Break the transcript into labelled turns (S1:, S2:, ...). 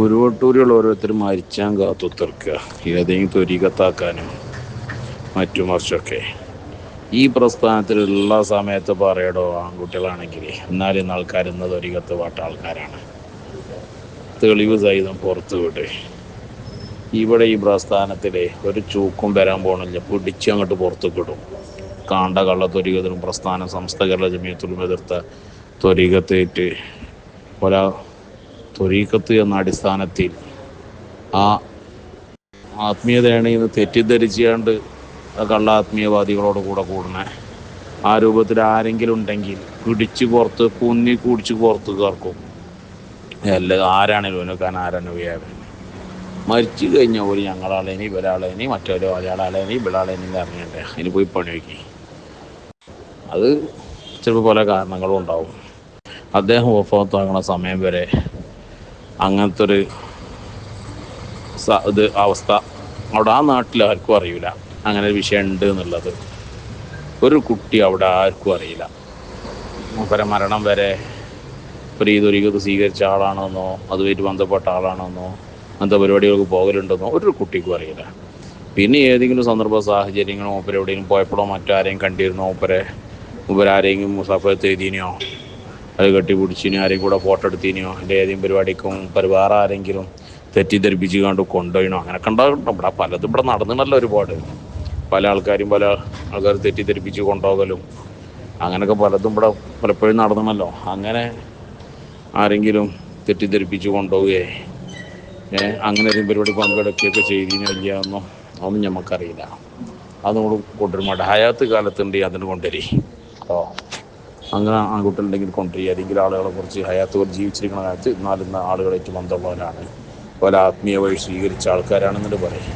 S1: ഉരുവട്ടൂരിലുള്ള ഓരോരുത്തർ മരിച്ചാൻ കാത്തുത്തർക്കുക ഏതെങ്കിലും ത്വരികത്താക്കാനും മറ്റു മറിച്ചൊക്കെ. ഈ പ്രസ്ഥാനത്തിലുള്ള സമയത്ത് പറയടോ ആൺകുട്ടികളാണെങ്കിൽ എന്നാലും ഇന്ന് തൊരീകത്ത് പാട്ട ആൾക്കാരാണ്. തെളിവ് സഹിതം പുറത്തു വിട്. ഇവിടെ ഈ പ്രസ്ഥാനത്തിൽ ഒരു ചൂക്കും വരാൻ പോകണില്ല പിടിച്ച് അങ്ങോട്ട് പുറത്തു കിടും കാണ്ട കള്ള ത്വരികത്തിനും പ്രസ്ഥാനം സംസ്ഥ കേരള ജമീയത്തിലും എതിർത്ത ത്വരികത്തേറ്റ് ഒരാ ത്വരീക്കത്ത് എന്ന അടിസ്ഥാനത്തിൽ ആ ആത്മീയതയാണ് ഇന്ന് തെറ്റിദ്ധരിച്ചുകൊണ്ട് കള്ള ആത്മീയവാദികളോട് കൂടെ കൂടുന്നത് ആ രൂപത്തിൽ ആരെങ്കിലും ഉണ്ടെങ്കിൽ പിടിച്ച് പുറത്ത് കുന്നി കുടിച്ച് പുറത്ത് കേർക്കും അല്ല ആരാണേലും ഉനക്കാൻ ആരാണ് വ്യാപനം മരിച്ചു കഴിഞ്ഞ ഒരു ഞങ്ങളാളേനി ഇവരാളേനി മറ്റൊരു ഒരാളാളേനി ഇവളാളേനി അറിയണ്ടേ? അതിന് പോയി പണി വയ്ക്കി. അത് ചിലപ്പോൾ പല കാരണങ്ങളും ഉണ്ടാവും. അദ്ദേഹം ഒഫത്താകണ സമയം വരെ അങ്ങനത്തെ ഒരു ഇത് അവസ്ഥ അവിടെ ആ നാട്ടിൽ ആർക്കും അറിയില്ല. അങ്ങനെ ഒരു വിഷയം ഉണ്ട് എന്നുള്ളത്. ഒരു കുട്ടി അവിടെ ആർക്കും അറിയില്ല. മൂപ്പരെ മരണം വരെ ഒരു ദുരികത്ത് സ്വീകരിച്ച ആളാണെന്നോ അതുമായിട്ട് ബന്ധപ്പെട്ട ആളാണെന്നോ അങ്ങനത്തെ പരിപാടികൾക്ക് പോകലുണ്ടെന്നോ ഒരു കുട്ടിക്കും അറിയില്ല. പിന്നെ ഏതെങ്കിലും സന്ദർഭ സാഹചര്യങ്ങളോ മൂപ്പരെവിടെയെങ്കിലും പോയപ്പോഴോ മറ്റാരെയും കണ്ടിരുന്നോ മൂപ്പരെ മൂപ്പരാരെങ്കിലും മുസാഫത്ത് എഴുതിനോ അത് കെട്ടിപ്പിടിച്ചിനോ ആരെയും കൂടെ ഫോട്ടോ എടുത്തിനിയോ എന്റെ ഏതെങ്കിലും പരിപാടിക്കും വേറെ ആരെങ്കിലും തെറ്റിദ്ധരിപ്പിച്ച് കണ്ട് കൊണ്ടുപോയിനോ അങ്ങനെയൊക്കെ ഉണ്ടാകും ഇവിടെ പലതും ഇവിടെ നടന്നിട്ടല്ലോ ഒരുപാട്. പല ആൾക്കാരും പല ആൾക്കാർ തെറ്റിദ്ധരിപ്പിച്ച് കൊണ്ടുപോകലും അങ്ങനെയൊക്കെ പലതും ഇവിടെ പലപ്പോഴും നടന്നണല്ലോ അങ്ങനെ ആരെങ്കിലും തെറ്റിദ്ധരിപ്പിച്ച് കൊണ്ടുപോവുകയെ അങ്ങനെ ഒരു പരിപാടി പങ്കെടുക്കുകയൊക്കെ ചെയ്തിനോ ഇല്ല എന്നോ അതൊന്നും നമുക്കറിയില്ല അത് നമ്മൾ കൊണ്ടുവരും ഹയാത്ത് കാലത്തുണ്ട് അതിന് കൊണ്ടുവരി. ഓ അങ്ങനെ ആൺകുട്ടികളുണ്ടെങ്കിൽ കൊണ്ടുപോയി. അല്ലെങ്കിൽ ആളുകളെ കുറിച്ച് ഹയാത്തുകൾ ജീവിച്ചിരിക്കുന്ന കാലത്ത് എന്നാലും ഇന്ന് ആളുകളായിട്ട് ബന്ധമുള്ളവരാണ് പല ആത്മീയ വഴി സ്വീകരിച്ച ആൾക്കാരാണെന്നിട്ട് പറയും.